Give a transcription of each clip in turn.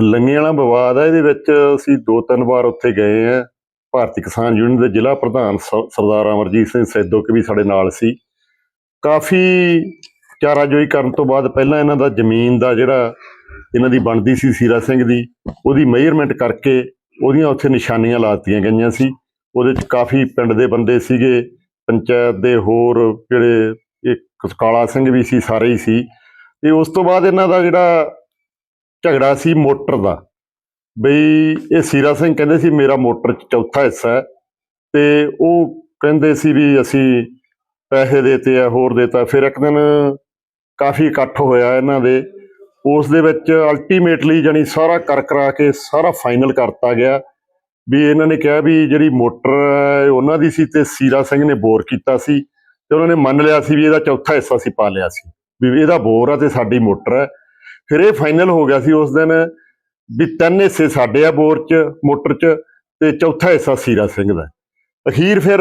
ਲੰਗੇ ਵਾਲਾ ਵਿਵਾਦ ਹੈ ਇਹਦੇ ਵਿੱਚ ਅਸੀਂ ਦੋ ਤਿੰਨ ਵਾਰ ਉੱਥੇ ਗਏ ਆ। ਭਾਰਤੀ ਕਿਸਾਨ ਯੂਨੀਅਨ ਦੇ ਜ਼ਿਲ੍ਹਾ ਪ੍ਰਧਾਨ ਸ- ਸਰਦਾਰ ਅਮਰਜੀਤ ਸਿੰਘ ਸੈਦੋਕ ਵੀ ਸਾਡੇ ਨਾਲ ਸੀ। ਕਾਫੀ ਚਾਰਾਜੋਈ ਕਰਨ ਤੋਂ ਬਾਅਦ ਪਹਿਲਾਂ ਇਹਨਾਂ ਦਾ ਜ਼ਮੀਨ ਦਾ ਜਿਹੜਾ ਇਹਨਾਂ ਦੀ ਬਣਦੀ ਸੀ ਸੀਰਾ ਸਿੰਘ ਦੀ, ਉਹਦੀ ਮੇਜਰਮੈਂਟ ਕਰਕੇ ਉਹਦੀਆਂ ਉੱਥੇ ਨਿਸ਼ਾਨੀਆਂ ਲਾਤੀਆਂ ਗਈਆਂ ਸੀ। ਉਹਦੇ ਚ ਕਾਫੀ ਪਿੰਡ ਦੇ ਬੰਦੇ ਸੀਗੇ, ਪੰਚਾਇਤ ਦੇ ਹੋਰ ਜਿਹੜੇ ਇੱਕ ਕਾਲਾ ਸਿੰਘ ਵੀ ਸੀ, ਸਾਰੇ ਹੀ ਸੀ। ਤੇ ਉਸ ਤੋਂ ਬਾਅਦ ਇਹਨਾਂ ਦਾ ਜਿਹੜਾ ਝਗੜਾ ਸੀ ਮੋਟਰ ਦਾ। ਬਈ ਇਹ ਸੀਰਾ ਸਿੰਘ ਕਹਿੰਦੇ ਸੀ ਮੇਰਾ ਮੋਟਰ ਚ ਚੌਥਾ ਹਿੱਸਾ ਹੈ ਤੇ ਉਹ ਕਹਿੰਦੇ ਸੀ ਵੀ ਅਸੀਂ ਪੈਸੇ ਦੇਤੇ ਆ, ਹੋਰ ਦੇਤਾ। ਫਿਰ ਇੱਕ ਦਿਨ ਕਾਫੀ ਇਕੱਠ ਹੋਇਆ ਇਹਨਾਂ ਦੇ। ਉਸ ਦੇ ਵਿੱਚ ਅਲਟੀਮੇਟਲੀ ਜਾਨੀ ਸਾਰਾ ਕਰ ਕਰਾ ਕੇ ਸਾਰਾ ਫਾਈਨਲ ਕਰਤਾ ਗਿਆ ਵੀ ਇਹਨਾਂ ਨੇ ਕਿਹਾ ਵੀ ਜਿਹੜੀ ਮੋਟਰ ਉਹਨਾਂ ਦੀ ਸੀ ਤੇ ਸੀਰਾ ਸਿੰਘ ਨੇ ਬੋਰ ਕੀਤਾ ਸੀ ਤੇ ਉਹਨਾਂ ਨੇ ਮੰਨ ਲਿਆ ਸੀ ਵੀ ਇਹਦਾ ਚੌਥਾ ਹਿੱਸਾ ਸੀ ਪਾ ਲਿਆ ਸੀ। ਵੀ ਇਹਦਾ ਬੋਰ ਆ ਤੇ ਸਾਡੀ ਮੋਟਰ ਹੈ। ਫਿਰ ਇਹ ਫਾਈਨਲ ਹੋ ਗਿਆ ਸੀ ਉਸ ਦਿਨ ਵੀ ਤਿੰਨ ਹਿੱਸੇ ਸਾਡੇ ਆ ਬੋਰ 'ਚ, ਮੋਟਰ 'ਚ ਤੇ ਚੌਥਾ ਹਿੱਸਾ ਸੀਰਾ ਸਿੰਘ ਦਾ। ਅਖੀਰ ਫਿਰ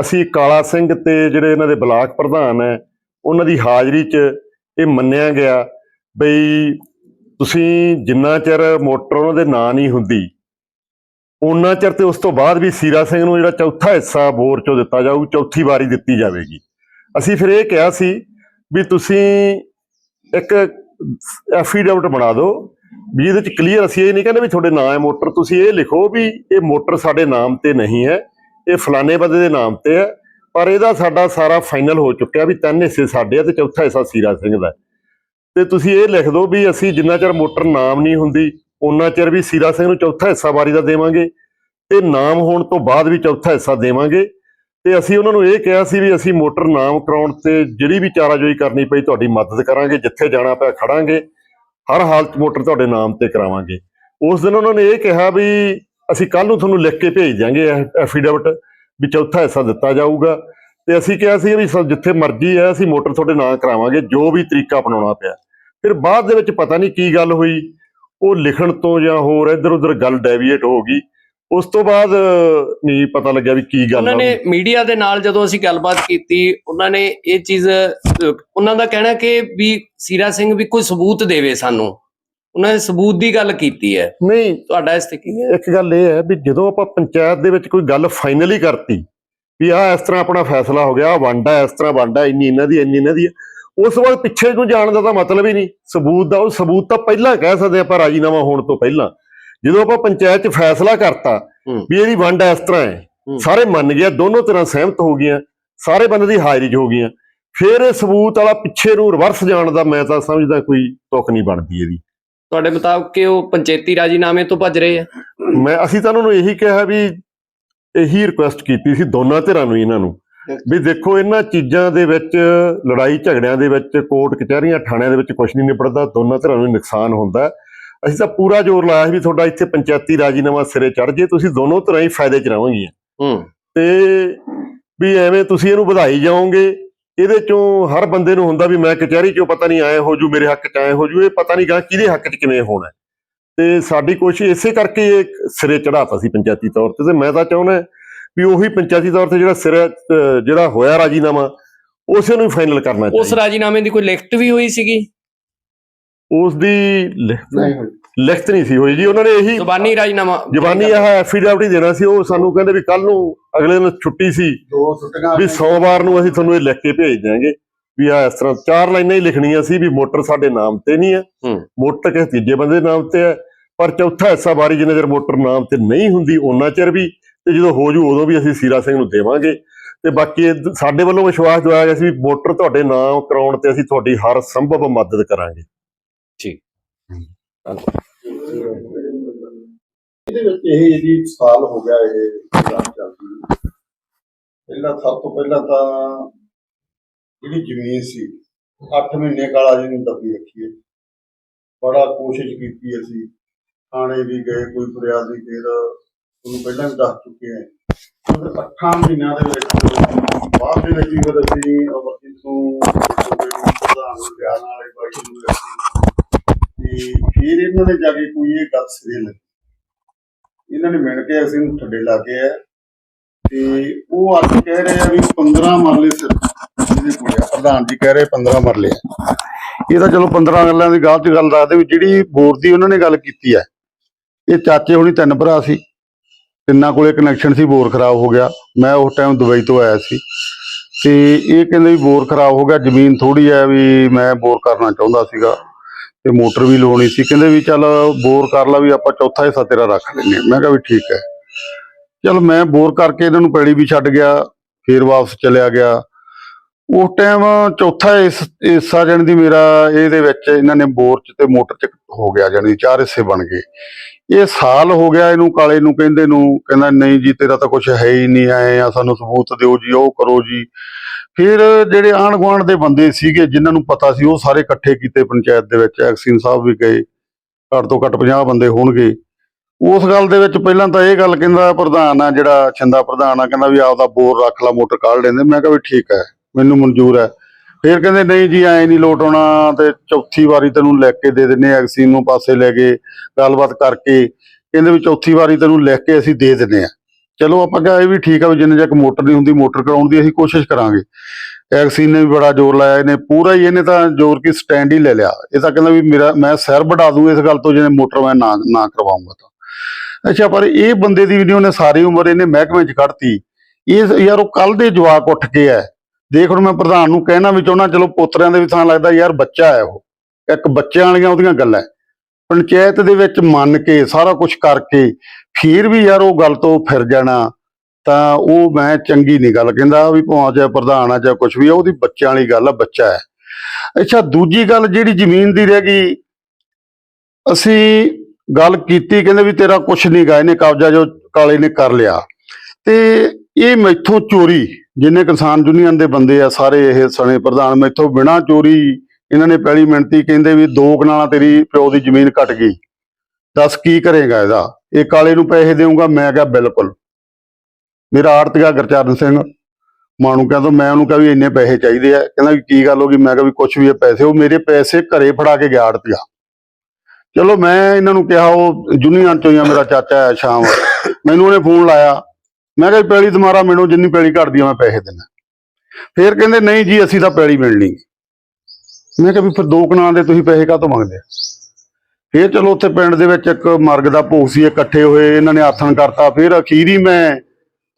ਅਸੀਂ ਕਾਲਾ ਸਿੰਘ ਤੇ ਜਿਹੜੇ ਇਹਨਾਂ ਦੇ ਬਲਾਕ ਪ੍ਰਧਾਨ ਹੈ, ਉਹਨਾਂ ਦੀ ਹਾਜ਼ਰੀ 'ਚ ਇਹ ਮੰਨਿਆ ਗਿਆ ਬਈ ਤੁਸੀਂ ਜਿੰਨਾ ਚਿਰ ਮੋਟਰ ਉਹਨਾਂ ਦੇ ਨਾਂ ਨਹੀਂ ਹੁੰਦੀ ਉਹਨਾਂ ਚਿਰ ਤੇ ਉਸ ਤੋਂ ਬਾਅਦ ਵੀ ਸੀਰਾ ਸਿੰਘ ਨੂੰ ਜਿਹੜਾ ਚੌਥਾ ਹਿੱਸਾ ਬੋਰ 'ਚੋਂ ਦਿੱਤਾ ਜਾਊ, ਚੌਥੀ ਵਾਰੀ ਦਿੱਤੀ ਜਾਵੇਗੀ। ਅਸੀਂ ਫਿਰ ਇਹ ਕਿਹਾ ਸੀ ਵੀ ਤੁਸੀਂ ਇੱਕ ਐਫੀਡੇਵਿਟ ਬਣਾ ਦਿਓ ਵੀ ਇਹਦੇ ਚ ਕਲੀਅਰ ਅਸੀਂ ਇਹ ਨਹੀਂ ਕਹਿੰਦੇ ਵੀ ਤੁਹਾਡੇ ਨਾਂ ਹੈ ਮੋਟਰ, ਤੁਸੀਂ ਇਹ ਲਿਖੋ ਵੀ ਇਹ ਮੋਟਰ ਸਾਡੇ ਨਾਮ ਤੇ ਨਹੀਂ ਹੈ, ਇਹ ਫਲਾਣੇ ਬੰਦੇ ਦੇ ਨਾਮ ਤੇ ਹੈ, ਪਰ ਇਹਦਾ ਸਾਡਾ ਸਾਰਾ ਫਾਈਨਲ ਹੋ ਚੁੱਕਿਆ ਵੀ ਤਿੰਨ ਹਿੱਸੇ ਸਾਡੇ ਆ ਤੇ ਚੌਥਾ ਹਿੱਸਾ ਸੀਰਾ ਸਿੰਘ ਦਾ ਹੈ। ਤੇ ਤੁਸੀਂ ਇਹ ਲਿਖ ਦਿਓ ਵੀ ਅਸੀਂ ਜਿੰਨਾ ਚਿਰ ਮੋਟਰ ਨਾਮ ਨਹੀਂ ਹੁੰਦੀ ਉਹਨਾਂ ਚਿਰ ਵੀ ਸੀਰਾ ਸਿੰਘ ਨੂੰ ਚੌਥਾ ਹਿੱਸਾ ਵਾਰੀ ਦਾ ਦੇਵਾਂਗੇ ਤੇ ਨਾਮ ਹੋਣ ਤੋਂ ਬਾਅਦ ਵੀ ਚੌਥਾ ਹਿੱਸਾ ਦੇਵਾਂਗੇ ਤੇ ਅਸੀਂ ਉਹਨਾਂ ਨੂੰ ਇਹ ਕਿਹਾ ਸੀ ਵੀ ਅਸੀਂ ਮੋਟਰ ਨਾਮ ਕਰਾਉਣ ਤੇ ਜਿਹੜੀ ਵੀ ਚਾਰਾਜੋਈ ਕਰਨੀ ਪਈ ਤੁਹਾਡੀ ਮਦਦ ਕਰਾਂਗੇ, ਜਿੱਥੇ ਜਾਣਾ ਪਿਆ ਖੜਾਂਗੇ, ਹਰ ਹਾਲਤ ਮੋਟਰ ਤੁਹਾਡੇ ਨਾਮ ਤੇ ਕਰਾਵਾਂਗੇ। ਉਸ ਦਿਨ ਉਹਨਾਂ ਨੇ ਇਹ ਕਿਹਾ ਵੀ ਅਸੀਂ ਕੱਲ ਨੂੰ ਤੁਹਾਨੂੰ ਲਿਖ ਕੇ ਭੇਜ ਦਿਆਂਗੇ ਐਫੀਡੇਵਿਟ ਵੀ ਚੌਥਾ ਹਿੱਸਾ ਦਿੱਤਾ ਜਾਊਗਾ। ਤੇ ਅਸੀਂ ਕਿਹਾ ਸੀ ਵੀ ਸ- ਜਿੱਥੇ ਮਰਜ਼ੀ ਹੈ, ਅਸੀਂ ਮੋਟਰ ਤੁਹਾਡੇ ਨਾਂ ਕਰਾਵਾਂਗੇ, ਜੋ ਵੀ ਤਰੀਕਾ ਅਪਣਾਉਣਾ ਪਿਆ। ਫਿਰ ਬਾਅਦ ਦੇ ਵਿੱਚ ਪਤਾ ਨਹੀਂ ਕੀ ਗੱਲ ਹੋਈ। ਉਹ ਲਿਖਣ ਤੋਂ ਜਾਂ ਹੋਰ ਇੱਧਰ ਉੱਧਰ ਗੱਲ ਡੈਵੀਏਟ ਹੋ ਗਈ। ਉਸ ਤੋਂ ਬਾਅਦ ਨਹੀਂ ਪਤਾ ਲੱਗਿਆ ਵੀ ਕੀ ਗੱਲ ਉਹਨਾਂ ਨੇ ਮੀਡੀਆ ਦੇ ਨਾਲ ਜਦੋਂ ਅਸੀਂ ਗੱਲਬਾਤ ਕੀਤੀ ਉਹਨਾਂ ਨੇ ਇਹ ਚੀਜ਼ ਉਹਨਾਂ ਦਾ ਕਹਿਣਾ ਕਿ ਵੀ ਸੀਰਾ ਸਿੰਘ ਵੀ ਕੋਈ ਸਬੂਤ ਦੇਵੇ ਸਾਨੂੰ। ਉਹਨਾਂ ਨੇ ਸਬੂਤ ਦੀ ਗੱਲ ਕੀਤੀ ਹੈ। ਨਹੀਂ ਤੁਹਾਡਾ ਇਸ ਤੇ ਕੀ ਹੈ? ਇੱਕ ਗੱਲ ਇਹ ਹੈ ਵੀ ਜਦੋਂ ਆਪਾਂ ਪੰਚਾਇਤ ਦੇ ਵਿੱਚ ਕੋਈ ਗੱਲ ਫਾਈਨਲੀ ਕਰਤੀ ਵੀ ਆ ਇਸ ਤਰ੍ਹਾਂ ਆਪਣਾ ਫੈਸਲਾ ਹੋ ਗਿਆ ਵੰਡ ਇਸ ਤਰ੍ਹਾਂ ਵੰਡ ਇੰਨੀ ਇਹਨਾਂ ਦੀ ਇੰਨੀ ਇਹਨਾਂ ਦੀ। ਉਸ ਬਾਅਦ ਪਿੱਛੇ ਨੂੰ ਜਾਣ ਦਾ ਤਾਂ ਮਤਲਬ ਹੀ ਨਹੀਂ। ਸਬੂਤ ਦਾ ਉਹ ਸਬੂਤ ਤਾਂ ਪਹਿਲਾਂ ਕਹਿ ਸਕਦੇ ਆਪਾਂ ਰਾਜੀਨਾਮਾ ਹੋਣ ਤੋਂ ਪਹਿਲਾਂ। ਜਦੋਂ ਆਪਾਂ ਪੰਚਾਇਤ 'ਚ ਫੈਸਲਾ ਕਰਤਾ। ਵੀ ਇਹਦੀ ਵੰਡ ਇਸ ਤਰ੍ਹਾਂ ਹੈ। ਸਾਰੇ ਮੰਨ ਗਿਆ ਦੋਨੋਂ ਤਰ੍ਹਾਂ ਸਹਿਮਤ ਹੋ ਗਈਆਂ ਸਾਰੇ ਬੰਦੇ ਦੀ ਹਾਜ਼ਰੀ 'ਚ ਹੋ ਗਈਆਂ ਫਿਰ ਇਹ ਸਬੂਤ ਵਾਲਾ ਪਿੱਛੇ ਨੂੰ ਰਿਵਰਸ ਜਾਣ ਦਾ ਮੈਂ ਤਾਂ ਸਮਝਦਾ ਕੋਈ ਤੁਕ ਨਹੀਂ ਬਣਦੀ ਇਹਦੀ ਤੁਹਾਡੇ ਮੁਤਾਬਕ ਕਿ ਉਹ ਪੰਚਾਇਤੀ ਰਾਜੀਨਾਮੇ ਤੋਂ ਭੱਜ ਰਹੇ ਆ ਮੈਂ ਅਸੀਂ ਤਾਂ ਉਹਨਾਂ ਨੂੰ ਇਹੀ ਕਿਹਾ ਵੀ ਇਹੀ ਰਿਕੁਐਸਟ ਕੀਤੀ ਸੀ ਦੋਨਾਂ ਧਿਰਾਂ ਨੂੰ ਇਹਨਾਂ ਨੂੰ ਵੀ ਦੇਖੋ ਇਹਨਾਂ ਚੀਜ਼ਾਂ ਦੇ ਵਿੱਚ ਲੜਾਈ ਝਗੜਿਆਂ ਦੇ ਵਿੱਚ ਕੋਰਟ ਕਚਹਿਰੀਆਂ ਥਾਣਿਆਂ ਦੇ ਵਿੱਚ ਕੁਝ ਨਹੀਂ ਨਿਬੜਦਾ ਦੋਨਾਂ ਧਿਰਾਂ ਨੂੰ ਨੁਕਸਾਨ ਹੁੰਦਾ ਹੈ। ਅਸੀਂ ਤਾਂ ਪੂਰਾ ਜ਼ੋਰ ਲਾਇਆ ਸੀ ਵੀ ਤੁਹਾਡਾ ਇੱਥੇ ਪੰਚਾਇਤੀ ਰਾਜੀਨਾਮਾ ਸਿਰੇ ਚੜ ਜੇ ਤੁਸੀਂ ਦੋਨੋਂ ਧਿਰਾਂ ਹੀ ਫਾਇਦੇ 'ਚ ਰਹੋਗੀਆਂ। ਹੂੰ। ਤੇ ਵੀ ਐਵੇਂ ਤੁਸੀਂ ਇਹਨੂੰ ਵਧਾਈ ਜਾਓਗੇ ਇਹਦੇ ਚੋਂ ਹਰ ਬੰਦੇ ਨੂੰ ਹੁੰਦਾ ਵੀ ਮੈਂ ਕਚਹਿਰੀ 'ਚੋਂ ਪਤਾ ਨਹੀਂ ਆਏ ਹੋ ਜੂ ਮੇਰੇ ਹੱਕ 'ਚ ਆਏ ਹੋ ਜੂ ਇਹ ਪਤਾ ਨਹੀਂ ਗਾ ਕਿਹਦੇ ਹੱਕ 'ਚ ਕਿਵੇਂ ਹੋਣਾ। ਤੇ ਸਾਡੀ ਕੋਸ਼ਿਸ਼ ਇਸੇ ਕਰਕੇ ਇਹ ਸਿਰੇ ਚੜਾਤਾ ਸੀ ਪੰਚਾਇਤੀ ਤੌਰ ਤੇ ਤੇ ਮੈਂ ਤਾਂ ਚਾਹੁੰਦਾ ਵੀ ਉਹੀ ਪੰਚਾਇਤੀ ਤੌਰ ਤੇ ਜਿਹੜਾ ਸਿਰੇ ਜਿਹੜਾ ਹੋਇਆ ਰਾਜੀਨਾਮਾ ਉਸੇ ਨੂੰ ਹੀ ਫਾਈਨਲ ਕਰਨਾ ਉਸ ਚਾਹੀਦਾ। ਰਾਜੀਨਾਮੇ ਦੀ ਕੋਈ ਲਿਖਤ ਵੀ ਹੋਈ ਸੀਗੀ? ਉਸ ਦੀ ਲਿਖ- ਲਿਖਤ ਨਹੀਂ ਸੀ ਹੋਈ ਜੀ ਉਹਨਾਂ ਨੇ ਇਹੀ ਜ਼ੁਬਾਨੀ ਰਾਜੀਨਾਮਾ ਜ਼ਬਾਨੀ ਇਹ ਐਫੀਡੇਵਿਟ ਦੇਣਾ ਸੀ ਉਹ ਸਾਨੂੰ ਕਹਿੰਦੇ ਵੀ ਕੱਲ ਨੂੰ ਅਗਲੇ ਦਿਨ ਛੁੱਟੀ ਸੀ ਵੀ ਸੋਮਵਾਰ ਨੂੰ ਅਸੀਂ ਤੁਹਾਨੂੰ ਇਹ ਲਿਖ ਕੇ ਭੇਜ ਦਿਆਂਗੇ ਵੀ ਆ ਇਸ ਤਰ੍ਹਾਂ ਚਾਰ ਲਾਈਨਾਂ ਹੀ ਲਿਖਣੀਆਂ ਸੀ ਵੀ ਮੋਟਰ ਸਾਡੇ ਨਾਮ ਤੇ ਨਹੀਂ ਹੈ। ਮੋਟਰ ਕਿਸੇ ਤੀਜੇ ਬੰਦੇ ਦੇ ਨਾਮ ਤੇ ਹੈ ਪਰ ਚੌਥਾ ਹਿੱਸਾ ਵਾਰੀ ਜਿੰਨਾ ਚਿਰ ਮੋਟਰ ਨਾਮ ਤੇ ਨਹੀਂ ਹੁੰਦੀ ਉਹਨਾਂ ਚਿਰ ਵੀ ਤੇ ਜਦੋਂ ਹੋ ਜੂ ਉਦੋਂ ਵੀ ਅਸੀਂ ਸੀਰਾ ਸਿੰਘ ਨੂੰ ਦੇਵਾਂਗੇ ਤੇ ਬਾਕੀ ਸਾਡੇ ਵੱਲੋਂ ਵਿਸ਼ਵਾਸ ਦਵਾਇਆ ਗਿਆ ਸੀ ਵੀ ਮੋਟਰ ਤੁਹਾਡੇ ਨਾਮ ਕਰਾਉਣ ਤੇ ਅਸੀਂ ਤੁਹਾਡੀ ਹਰ ਸੰਭਵ ਮਦਦ ਕਰਾਂਗੇ ਇਹਦੇ ਵਿੱਚ ਇਹ ਜੀ ਸਾਲ ਹੋ ਗਿਆ ਇਹ ਗੱਲ ਚੱਲਦੀ ਪਹਿਲਾਂ ਸਭ ਤੋਂ ਪਹਿਲਾਂ ਤਾਂ ਜਿਹੜੀ ਜ਼ਮੀਨ ਸੀ 8 ਮਹੀਨੇ ਕਾਲਾ ਜੀ ਨੂੰ ਦੱਬੀ ਰੱਖੀ ਬੜਾ ਕੋਸ਼ਿਸ਼ ਕੀਤੀ ਅਸੀਂ। ਥਾਣੇ ਵੀ ਗਏ, ਕੋਈ ਫਰਿਆਦ ਨਹੀਂ ਫਿਰ ਤੁਹਾਨੂੰ ਪਹਿਲਾਂ ਵੀ ਦੱਸ ਚੁੱਕੇ ਹਾਂ। ਮਤਲਬ 8 ਮਹੀਨਿਆਂ ਦੇ ਵਿੱਚ ਬਾਅਦ ਦੇ ਵਿੱਚ ਵੀ ਫਿਰ ਅਸੀਂ ਅਮਰਜੀਤ ਨੂੰ ਪ੍ਰਧਾਨ ਨੂੰ, ਬਿਆਨ ਵਾਲੇ ਬਾਈ ਨੂੰ ਅਸੀਂ ਤੇ ਫਿਰ ਇਹਨਾਂ ਨੇ ਜਾ ਕੇ ਕੋਈ ਇਹ ਗੱਲ ਸਿਰੇ ਲੱਗੀ। ਇਹਨਾਂ ਨੇ ਮਿਲ ਕੇ ਅਸੀਂ ਨੂੰ ਥੱਲੇ ਲਾ ਕੇ ਆ ਤੇ ਉਹ ਅੱਜ ਕਹਿ ਰਹੇ ਆ ਵੀ 15 ਮਰਲੇ ਸਿਰ ਦੀ ਪੂਰੀ ਪ੍ਰਧਾਨ ਜੀ ਕਹਿ ਰਹੇ 15 ਮਰਲੇ ਆ। ਇਹ ਤਾਂ ਚਲੋ 15 ਗੱਲਾਂ ਦੀ ਗਲਤ ਗੱਲ ਦੱਸਦੇ ਵੀ ਜਿਹੜੀ ਬੋਰ ਦੀ ਉਹਨਾਂ ਨੇ ਗੱਲ ਕੀਤੀ ਹੈ ਇਹ ਚਾਚੇ ਹੁਣੀ ਤਿੰਨ ਭਰਾ ਸੀ। ਤਿੰਨਾਂ ਕੋਲੇ ਕਨੈਕਸ਼ਨ ਸੀ, ਬੋਰ ਖਰਾਬ ਹੋ ਗਿਆ। ਮੈਂ ਉਸ ਟਾਈਮ ਦੁਬਈ ਤੋਂ ਆਇਆ ਸੀ। ਤੇ ਇਹ ਕਹਿੰਦੇ ਵੀ ਬੋਰ ਖਰਾਬ ਹੋ ਗਿਆ, ਜ਼ਮੀਨ ਥੋੜੀ ਹੈ ਵੀ ਮੈਂ ਬੋਰ ਕਰਨਾ ਚਾਹੁੰਦਾ ਸੀਗਾ। ਤੇ ਮੋਟਰ ਵੀ ਲਾਉਣੀ ਸੀ। ਕਹਿੰਦੇ ਵੀ ਚੱਲ ਬੋਰ ਕਰ ਲਾ ਵੀ ਆਪਾਂ ਚੌਥਾ ਹਿੱਸਾ ਤੇਰਾ ਰੱਖ ਲੈਂਦੇ ਮੈਂ ਕਿਹਾ ਵੀ ਠੀਕ ਹੈ। ਚਲ ਮੈਂ ਬੋਰ ਕਰਕੇ ਇਹਨਾਂ ਨੂੰ ਪੈੜੀ ਵੀ ਛੱਡ ਗਿਆ, ਫੇਰ ਵਾਪਸ ਚਲਿਆ ਗਿਆ। ਉਸ ਟਾਈਮ ਚੌਥਾ ਹਿੱਸਾ ਜਾਣੀ ਦੀ ਮੇਰਾ ਇਹਦੇ ਵਿੱਚ ਇਹਨਾਂ ਨੇ ਬੋਰ ਚ ਤੇ ਮੋਟਰ ਚ ਹੋ ਗਿਆ ਜਾਣੀ ਚਾਰ ਹਿੱਸੇ ਬਣ ਗਏ। ਇਹ ਸਾਲ ਹੋ ਗਿਆ ਇਹਨੂੰ ਕਾਲੇ ਨੂੰ ਕਹਿੰਦੇ ਨੂੰ, ਕਹਿੰਦਾ ਨਹੀਂ ਜੀ ਤੇਰਾ ਤਾਂ ਕੁਝ ਹੈ ਹੀ ਨਹੀਂ ਆਏ ਆ ਸਾਨੂੰ ਸਬੂਤ ਦਿਓ ਜੀ, ਉਹ ਕਰੋ ਜੀ। ਫਿਰ ਜਿਹੜੇ ਆਂਢ ਗੁਆਂਢ ਦੇ ਬੰਦੇ ਸੀਗੇ, ਜਿਨ੍ਹਾਂ ਨੂੰ ਪਤਾ ਸੀ, ਉਹ ਸਾਰੇ ਇਕੱਠੇ ਕੀਤੇ ਪੰਚਾਇਤ ਦੇ ਵਿੱਚ, ਐਕਸੀਨ ਸਾਹਿਬ ਵੀ ਗਏ, ਘੱਟ ਤੋਂ ਘੱਟ 50 ਬੰਦੇ ਹੋਣਗੇ। ਉਸ ਗੱਲ ਦੇ ਵਿੱਚ ਪਹਿਲਾਂ ਤਾਂ ਇਹ ਗੱਲ ਕਹਿੰਦਾ ਪ੍ਰਧਾਨ ਆ, ਜਿਹੜਾ ਛਿੰਦਾ ਪ੍ਰਧਾਨ ਆ, ਕਹਿੰਦਾ ਵੀ ਆਪਦਾ ਬੋਰ ਰੱਖ ਲਾ, ਮੋਟਰ ਕੱਢ ਲੈਂਦੇ। ਮੈਂ ਕਿਹਾ ਵੀ ਠੀਕ ਹੈ, ਮੈਨੂੰ ਮਨਜ਼ੂਰ ਹੈ। ਫਿਰ ਕਹਿੰਦੇ, ਨਹੀਂ ਜੀ, ਐ ਨਹੀਂ ਲੋਟ ਆਉਣਾ, ਤੇ ਚੌਥੀ ਵਾਰੀ ਤੈਨੂੰ ਲੈ ਕੇ ਦੇ ਦਿੰਨੇ ਐਕਸੀਨ ਨੂੰ ਪਾਸੇ ਲੈ ਕੇ, ਗੱਲਬਾਤ ਕਰਕੇ। ਕਹਿੰਦੇ ਵੀ ਚੌਥੀ ਵਾਰੀ ਤੈਨੂੰ ਲਿਖ ਕੇ ਅਸੀਂ ਦੇ ਦਿੰਨੇ ਆ ਚਲੋ ਆਪਾਂ ਕਿਹਾ ਇਹ ਵੀ ਠੀਕ ਆ ਵੀ ਜਿੰਨੇ ਤੱਕ ਮੋਟਰ ਨਹੀਂ ਹੁੰਦੀ, ਮੋਟਰ ਕਰਾਉਣ ਦੀ ਅਸੀਂ ਕੋਸ਼ਿਸ਼ ਕਰਾਂਗੇ। ਐਕਸੀਨ ਨੇ ਵੀ ਬੜਾ ਜ਼ੋਰ ਲਾਇਆ, ਇਹਨੇ ਪੂਰਾ ਹੀ ਇਹਨੇ ਤਾਂ ਜ਼ੋਰ ਕੀ ਸਟੈਂਡ ਹੀ ਲੈ ਲਿਆ। ਇਹ ਤਾਂ ਕਹਿੰਦਾ ਵੀ ਮੇਰਾ, ਮੈਂ ਸਿਰ ਵਢਾ ਦੂੰ ਇਸ ਗੱਲ ਤੋਂ, ਜਿਹਨੇ ਮੋਟਰ ਮੈਂ ਨਾ ਨਾ ਕਰਵਾਉਂਗਾ ਤਾਂ। ਅੱਛਾ, ਪਰ ਇਹ ਬੰਦੇ ਦੀ ਵੀ ਨਹੀਂ, ਉਹਨੇ ਸਾਰੀ ਉਮਰ ਇਹਨੇ ਮਹਿਕਮੇ 'ਚ ਕੱਢਤੀ। ਇਹ ਯਾਰ ਉਹ ਕੱਲ ਦੇ ਜਵਾਕ ਉੱਠ ਕੇ ਐ ਦੇਖ ਹੁਣ ਮੈਂ ਪ੍ਰਧਾਨ ਨੂੰ ਕਹਿਣਾ ਵੀ ਚਾਹੁੰਦਾ ਚਲੋ ਪੋਤਰਿਆਂ ਦੇ ਵੀ ਥਾਂ ਲੱਗਦਾ, ਯਾਰ ਬੱਚਾ ਹੈ ਉਹ। ਇੱਕ ਬੱਚਿਆਂ ਵਾਲੀਆਂ ਉਹਦੀਆਂ ਗੱਲਾਂ ਪੰਚਾਇਤ ਦੇ ਵਿੱਚ ਮੰਨ ਕੇ ਸਾਰਾ ਕੁਝ ਕਰਕੇ ਫਿਰ ਵੀ ਯਾਰ ਉਹ ਗੱਲ ਤੋਂ ਫਿਰ ਜਾਣਾ, ਤਾਂ ਉਹ ਮੈਂ ਚੰਗੀ ਨਹੀਂ ਗੱਲ ਕਹਿੰਦਾ ਵੀ ਭਾਵੇਂ ਚਾਹੇ ਪ੍ਰਧਾਨ ਆ ਚਾਹੇ ਕੁਝ ਵੀ ਆ, ਉਹਦੀ ਬੱਚਿਆਂ ਵਾਲੀ ਗੱਲ ਆ, ਬੱਚਾ ਹੈ। ਅੱਛਾ, ਦੂਜੀ ਗੱਲ ਜਿਹੜੀ ਜ਼ਮੀਨ ਦੀ ਰਹਿ ਗਈ, ਅਸੀਂ ਗੱਲ ਕੀਤੀ, ਕਹਿੰਦੇ ਵੀ ਤੇਰਾ ਕੁਝ ਨਹੀਂ ਗਾ, ਇਹਨੇ ਕਬਜ਼ਾ ਜੋ ਕਾਲੇ ਨੇ ਕਰ ਲਿਆ। ਤੇ ਇਹ ਮੈਥੋਂ ਚੋਰੀ, ਜਿੰਨੇ ਕਿਸਾਨ ਯੂਨੀਅਨ ਦੇ ਬੰਦੇ ਆ, ਸਾਰੇ ਇਹ ਸਣੇ ਪ੍ਰਧਾਨ, ਮੈਥੋਂ ਬਿਨਾਂ ਚੋਰੀ ਇਹਨਾਂ ਨੇ ਪਹਿਲੀ ਮਿਹਨਤੀ ਕਹਿੰਦੇ ਵੀ ਦੋ ਕਨਾਲਾਂ ਤੇਰੀ ਪਿਓ ਦੀ ਜ਼ਮੀਨ ਕੱਟ ਗਈ। ਦੱਸ ਕੀ ਕਰੇਗਾ ਇਹਦਾ? ਇਹ ਕਾਲੇ ਨੂੰ ਪੈਸੇ ਦੇਊਗਾ? ਮੈਂ ਕਿਹਾ ਬਿਲਕੁਲ। ਮੇਰਾ ਆੜਤੀਆ ਗੁਰਚਰਨ ਸਿੰਘ ਮਾਣੂ ਕਹਿੰਦਾ ਮੈਂ ਉਹਨੂੰ ਕਿਹਾ ਵੀ ਇੰਨੇ ਪੈਸੇ ਚਾਹੀਦੇ ਆ। ਕਹਿੰਦਾ ਵੀ ਕੀ ਗੱਲ ਹੋ ਗਈ? ਮੈਂ ਕਿਹਾ ਵੀ ਕੁਝ ਵੀ ਇਹ ਪੈਸੇ। ਉਹ ਮੇਰੇ ਪੈਸੇ ਘਰੇ ਫੜਾ ਕੇ ਗਿਆ ਆੜਤੀਆ। ਚਲੋ ਮੈਂ ਇਹਨਾਂ ਨੂੰ ਕਿਹਾ, ਉਹ ਯੂਨੀਅਨ ਚੋਂ ਆ, ਮੇਰਾ ਚਾਚਾ ਹੈ ਸ਼ਾਮ। ਮੈਨੂੰ ਉਹਨੇ ਫੋਨ ਲਾਇਆ। ਮੈਂ ਕਿਹਾ ਵੀ ਪੈਲੀ ਤੁਹਾਰਾ ਮੈਨੂੰ ਜਿੰਨੀ ਪੈਲੀ ਘਟਦੀ ਆ, ਮੈਂ ਪੈਸੇ ਦੇਣਾ ਫੇਰ ਕਹਿੰਦੇ, ਨਹੀਂ ਜੀ, ਅਸੀਂ ਤਾਂ ਪੈਲੀ ਮਿਲਣੀ। ਮੈਂ ਕਿਹਾ ਵੀ ਫਿਰ ਦੋ ਕਨਾਲ ਦੇ ਤੁਸੀਂ ਪੈਸੇ ਕਾਹਤੋਂ ਮੰਗਦੇ ਆ? ਫਿਰ ਚਲੋ ਉੱਥੇ ਪਿੰਡ ਦੇ ਵਿੱਚ ਇੱਕ ਮਰਗ ਦਾ ਭੋਗ ਸੀ, ਇਕੱਠੇ ਹੋਏ, ਇਹਨਾਂ ਨੇ ਆਥਣ ਕਰਤਾ। ਫਿਰ ਅਖੀਰੀ ਮੈਂ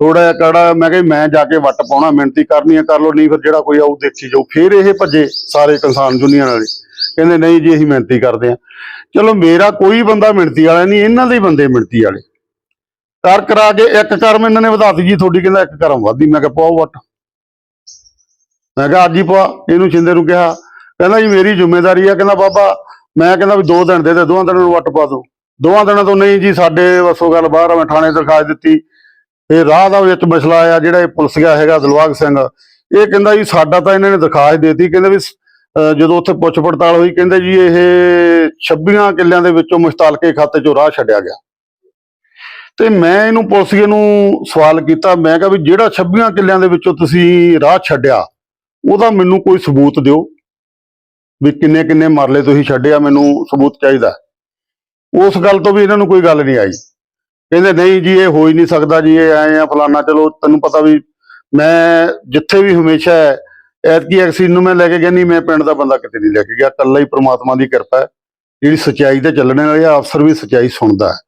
ਥੋੜਾ ਜਿਹਾ ਕੜਾ, ਮੈਂ ਕਿਹਾ ਮੈਂ ਜਾ ਕੇ ਵੱਟ ਪਾਉਣਾ, ਮਿਹਨਤੀ ਕਰਨੀ ਆ, ਕਰ ਲੋ ਨਹੀਂ ਫਿਰ ਜਿਹੜਾ ਕੋਈ ਆਊ ਦੇਖੀ ਜਾਊ। ਫਿਰ ਇਹ ਭੱਜੇ ਸਾਰੇ ਕਿਸਾਨ ਯੂਨੀਅਨ ਵਾਲੇ। ਕਹਿੰਦੇ, ਨਹੀਂ ਜੀ, ਅਸੀਂ ਮਿਹਨਤੀ ਕਰਦੇ ਆ। ਚਲੋ ਮੇਰਾ ਕੋਈ ਬੰਦਾ ਮਿਹਨਤੀ ਵਾਲਾ ਨਹੀਂ, ਇਹਨਾਂ ਦੇ ਬੰਦੇ ਮਿਹਨਤੀ ਵਾਲੇ। ਕਰ ਕਰਾ ਕੇ ਇੱਕ ਕਰਮ ਇਹਨਾਂ ਨੇ ਵਧਾਤੀ ਜੀ, ਤੁਹਾਡੀ ਕਹਿੰਦਾ ਇੱਕ ਕਰਮ ਵਧੀ ਮੈਂ ਕਿਹਾ, ਪਾਓ ਵੱਟ। ਮੈਂ ਕਿਹਾ, ਅੱਜ ਹੀ ਪਵਾ। ਇਹਨੂੰ ਛਿੰਦੇ ਨੂੰ ਕਿਹਾ ਕਹਿੰਦਾ ਜੀ, ਮੇਰੀ ਜ਼ਿੰਮੇਵਾਰੀ ਆ। ਕਹਿੰਦਾ, ਬਾਬਾ, ਮੈਂ ਕਹਿੰਦਾ ਵੀ ਦੋ ਦਿਨ ਦੇ ਦੇ, ਦੋਵਾਂ ਦਿਨਾਂ ਨੂੰ ਵੱਟ ਪਾ ਦੋ। ਦੋਵਾਂ ਦਿਨਾਂ ਤੋਂ ਨਹੀਂ ਜੀ, ਸਾਡੇ ਵਸੋਂ ਗੱਲ ਬਾਹਰ ਆ, ਮੈਂ ਥਾਣੇ ਦਰਖਾਸਤ ਦਿੱਤੀ। ਇਹ ਰਾਹ ਦਾ ਵਿੱਚ ਮਸਲਾ ਆਇਆ ਜਿਹੜਾ ਇਹ ਪੁਲਿਸ ਗਿਆ ਹੈਗਾ ਦਿਲਵਾਗ ਸਿੰਘ। ਇਹ ਕਹਿੰਦਾ ਜੀ, ਸਾਡਾ ਤਾਂ ਇਹਨਾਂ ਨੇ ਦਰਖਾਸਤ ਦੇਤੀ। ਕਹਿੰਦੇ ਵੀ ਜਦੋਂ ਉੱਥੇ ਪੁੱਛ ਪੜਤਾਲ ਹੋਈ, ਕਹਿੰਦੇ ਜੀ, ਇਹ 26 ਕਿੱਲਿਆਂ ਦੇ ਵਿੱਚੋਂ ਮੁਸ਼ਤਾਲਕੇ ਖਾਤੇ ਚੋਂ ਰਾਹ ਛੱਡਿਆ ਗਿਆ। ਤੇ ਮੈਂ ਇਹਨੂੰ ਪੁਲਿਸੀਏ ਨੂੰ ਸਵਾਲ ਕੀਤਾ। ਮੈਂ ਕਿਹਾ ਵੀ ਜਿਹੜਾ 26 ਕਿੱਲਿਆਂ ਦੇ ਵਿੱਚੋਂ ਤੁਸੀਂ ਰਾਹ ਛੱਡਿਆ, ਉਹਦਾ ਮੈਨੂੰ ਕੋਈ ਸਬੂਤ ਦਿਓ। ਵੀ ਕਿੰਨੇ ਕਿੰਨੇ ਮਰਲੇ ਤੁਸੀਂ ਛੱਡਿਆ ਮੈਨੂੰ ਸਬੂਤ ਚਾਹੀਦਾ। ਉਸ ਗੱਲ ਤੋਂ ਵੀ ਇਹਨਾਂ ਨੂੰ ਕੋਈ ਗੱਲ ਨਹੀਂ ਆਈ। ਕਹਿੰਦੇ, ਨਹੀਂ ਜੀ, ਇਹ ਹੋ ਹੀ ਨਹੀਂ ਸਕਦਾ ਜੀ, ਇਹ ਆਏ ਆ, ਫਲਾਨਾ, ਚਲੋ, ਤੈਨੂੰ ਪਤਾ ਵੀ ਮੈਂ ਜਿੱਥੇ ਵੀ ਹਮੇਸ਼ਾ ਐਤਕੀ ਐਕਸੀਨ ਨੂੰ ਮੈਂ ਲੈ ਕੇ ਗਿਆ ਨਹੀਂ, ਮੈਂ ਪਿੰਡ ਦਾ ਬੰਦਾ ਕਿਤੇ ਨਹੀਂ ਲੈ ਕੇ ਗਿਆ। ਇਕੱਲਾ ਹੀ ਪ੍ਰਮਾਤਮਾ ਦੀ ਕਿਰਪਾ ਹੈ। ਜਿਹੜੀ ਸਚਾਈ ਤੇ ਚੱਲਣ ਵਾਲੇ ਆ, ਅਫਸਰ ਵੀ ਸਚਾਈ ਸੁਣਦਾ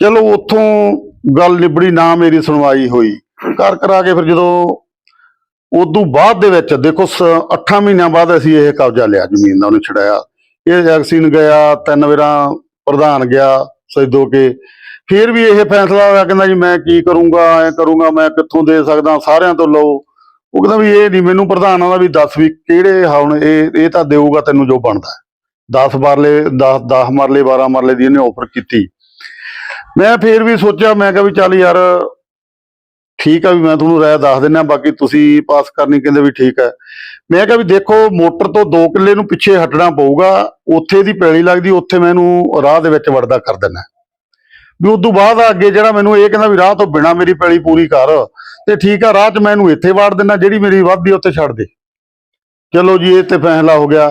ਚਲੋ, ਉੱਥੋਂ ਗੱਲ ਨਿਬੜੀ, ਨਾ ਮੇਰੀ ਸੁਣਵਾਈ ਹੋਈ। ਕਰ ਕਰਾ ਕੇ ਫਿਰ ਜਦੋਂ ਉਦੋਂ ਬਾਅਦ ਦੇ ਵਿੱਚ ਦੇਖੋ 8 ਮਹੀਨਿਆਂ ਬਾਅਦ ਅਸੀਂ ਇਹ ਕਬਜ਼ਾ ਲਿਆ, ਜ਼ਮੀਨ ਦਾ ਉਹਨੇ ਛਡਾਇਆ। ਇਹ ਐਕਸੀਨ ਗਿਆ, ਤਿੰਨ ਵਾਰਾਂ ਪ੍ਰਧਾਨ ਗਿਆ ਸੈਦੋ ਕੇ। ਫਿਰ ਵੀ ਇਹ ਫੈਸਲਾ ਹੋਇਆ, ਕਹਿੰਦਾ ਜੀ ਮੈਂ ਕੀ ਕਰੂੰਗਾ, ਐ ਕਰੂੰਗਾ, ਮੈਂ ਕਿੱਥੋਂ ਦੇ ਸਕਦਾ, ਸਾਰਿਆਂ ਤੋਂ ਲਓ। ਉਹ ਕਹਿੰਦਾ ਵੀ ਇਹ ਨਹੀਂ, ਮੈਨੂੰ ਪ੍ਰਧਾਨਾਂ ਦਾ ਵੀ ਦੱਸ ਵੀ ਕਿਹੜੇ ਹੁਣ ਇਹ ਇਹ ਤਾਂ ਦੇਊਗਾ ਤੈਨੂੰ ਜੋ ਬਣਦਾ। 10 ਮਰਲੇ 10 10 ਮਰਲੇ 12 ਮਰਲੇ ਦੀ ਇਹਨੇ ਆਫਰ ਕੀਤੀ। ਮੈਂ ਫੇਰ ਵੀ ਸੋਚਿਆ, ਮੈਂ ਕਿਹਾ ਵੀ ਚੱਲ ਯਾਰ ਠੀਕ ਆ ਵੀ ਮੈਂ ਤੁਹਾਨੂੰ ਰਾਇ ਦੱਸ ਦਿੰਦਾ ਬਾਕੀ ਤੁਸੀਂ ਪਾਸ ਕਰਨੀ ਕਹਿੰਦੇ ਵੀ ਠੀਕ ਹੈ ਮੈਂ ਕਿਹਾ ਵੀ ਦੇਖੋ, ਮੋਟਰ ਤੋਂ 2 ਕਿੱਲੇ ਨੂੰ ਪਿੱਛੇ ਹਟਣਾ ਪਊਗਾ, ਉੱਥੇ ਦੀ ਪੈਲੀ ਲੱਗਦੀ, ਉੱਥੇ ਮੈਨੂੰ ਰਾਹ ਦੇ ਵਿੱਚ ਵੜਦਾ ਕਰ ਦਿੰਦਾ ਵੀ ਉਦੋਂ ਬਾਅਦ ਅੱਗੇ ਜਿਹੜਾ ਮੈਨੂੰ ਇਹ ਕਹਿੰਦਾ ਵੀ ਰਾਹ ਤੋਂ ਬਿਨਾ ਮੇਰੀ ਪੈਲੀ ਪੂਰੀ ਕਰ, ਤੇ ਠੀਕ ਆ, ਰਾਹ 'ਚ ਮੈਨੂੰ ਇੱਥੇ ਵਾੜ ਦਿੰਦਾ ਜਿਹੜੀ ਮੇਰੀ ਵੱਧਦੀ ਉੱਥੇ ਛੱਡ ਦੇ। ਚਲੋ ਜੀ, ਇਹ ਤੇ ਫੈਸਲਾ ਹੋ ਗਿਆ।